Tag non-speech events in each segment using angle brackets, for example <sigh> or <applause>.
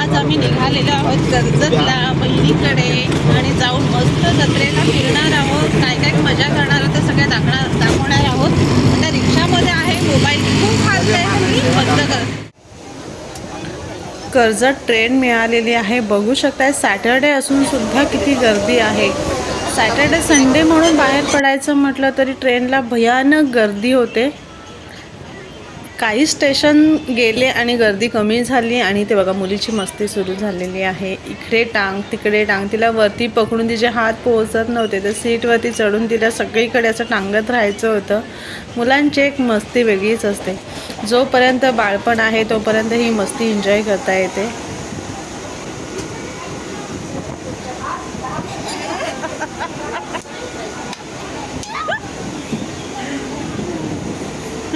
आज आम्ही निघालेलो आहोत कर्जतला बहिणीकडे आणि जाऊन मस्त जत्रेला फिरणार आहोत. काय काय मजा करणार आहोत ते सगळं दाखणार दाखवणार आहोत. त्या रिक्षामध्ये आहे मोबाईल खूप हालतंय. बंद कर. कर्जत ट्रेन मिळालेली आहे. बघू शकताय सॅटर्डे असून सुद्धा किती गर्दी आहे. सॅटर्डे संडे म्हणून बाहेर पडायचं म्हटलं तरी ट्रेनला भयानक गर्दी होते. काही स्टेशन गेले आणि गर्दी कमी झाली आणि ते बघा मुलीची मस्ती सुरू झालेली आहे. इकडे टांग तिकडे टांग. तिला वरती पकडून तिचे हात पोहोचत नव्हते. तर सीटवरती चढून तिला सगळीकडे असं टांगत राहायचं होतं. मुलांची एक मस्ती वेगळीच असते. जोपर्यंत बाळपण आहे तोपर्यंत ही मस्ती एन्जॉय करता येते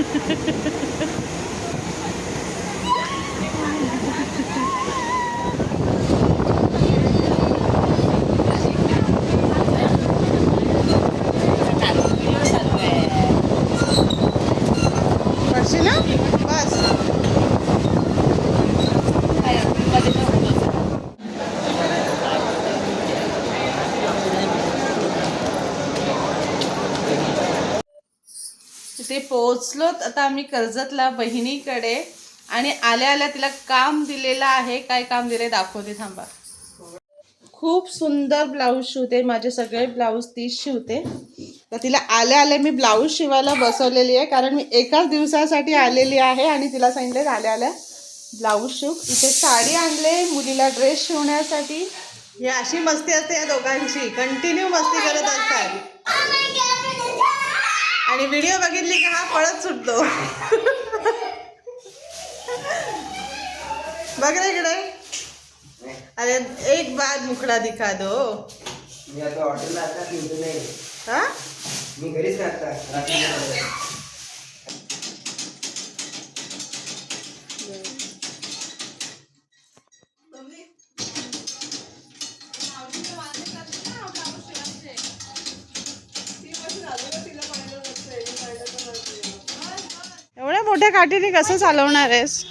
<laughs> ना बस तिथे पोहोचलोत. आता आम्ही कर्जतला बहिणीकडे आणि आल्या आल्या तिला काम दिलेलं आहे. काय काम दिले दाखवते थांबा. खूप सुंदर ब्लाऊज शिवते. माझे सगळे ब्लाऊज तीच शिवते. तर तिला आल्या आल्या मी ब्लाऊज शिवायला बसवलेली आहे. कारण मी एकाच दिवसासाठी आलेली आहे आणि तिला सांगितले आल्या आल्या ब्लाऊज शिव. इथे साडी आणले मुलीला ड्रेस शिवण्यासाठी. ही अशी मस्ती असते या दोघांची. कंटिन्यू मस्ती करत असतात. Oh आणि व्हिडिओ बघितली का हा पळत सुटतो. बघ रे इकडे. अरे एक बार मुखडा दिखा दो. मी आता हॉटेलला आता नाही. हा? मी घरीच राहता मोठ्या काठीने कसं चालवणार आहेस?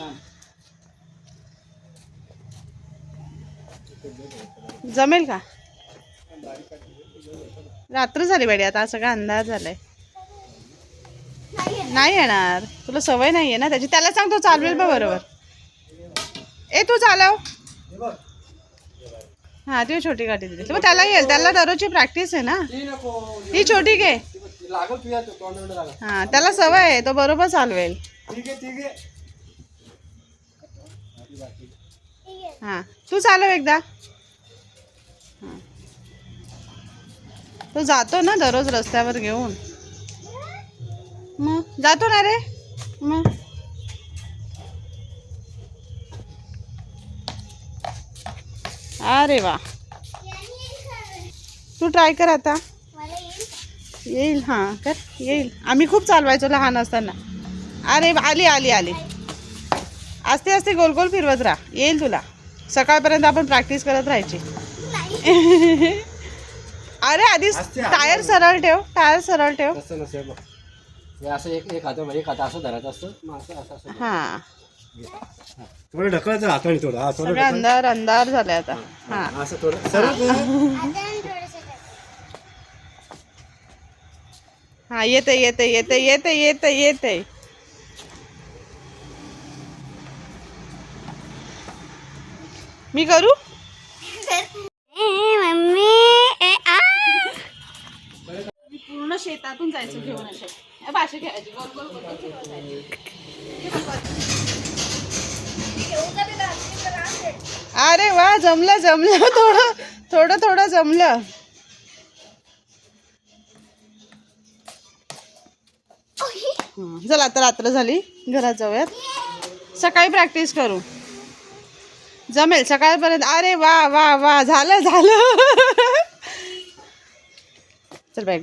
जमेल का? रात्र झाली बाडी आता सगळा अंदाज झालाय. नाही येणार. तुला सवय नाही आहे ना त्याची. त्याला सांग तो चालवेल बा बरोबर. ए तू चालव. हा ती छोटी गाडी दिली. मग त्याला येईल त्याला दररोजची प्रॅक्टिस आहे ना? ही छोटी घे. हा त्याला सवय आहे तो बरोबर चालवेल. हा तू चालव एकदा. तो जातो ना दररोज रस्त्यावर घेऊन. मग जातो ना रे. मग. अरे वा. तू ट्राय कर आता. येईल हां कर येईल. आम्ही खूप चालवायचो लहान असताना. अरे आली आली आली. असते असते गोल गोल फिरवत राहा. येईल तुला. सकाळपर्यंत आपण प्रॅक्टिस करत राहायची. <laughs> अरे आधी टायर सरळ ठेव टायर सरळ ठेव. असं एक एक हातावर एक हात असं धरायचं असतं. हा. थोडं ढकलायचं हाताने थोडं हा थोडं सगळं अंधार अंधार झालाय आता हा. असं थोडं सरळ कर. हा येते येते येते येते येते येते मी करू मी पूर्ण शेतातून जायचं घेऊन असे या भाषे खेळायची गोल गोल. अरे वा जमलं जमलं. <laughs> थोडं थोडं थोडं जमलं. चला आता रात्र झाली. घरात जाऊयात. सकाळी प्रॅक्टिस करू. जमेल सकाळपर्यंत. अरे वा वा वा. झालं झालं. <laughs> चल बाय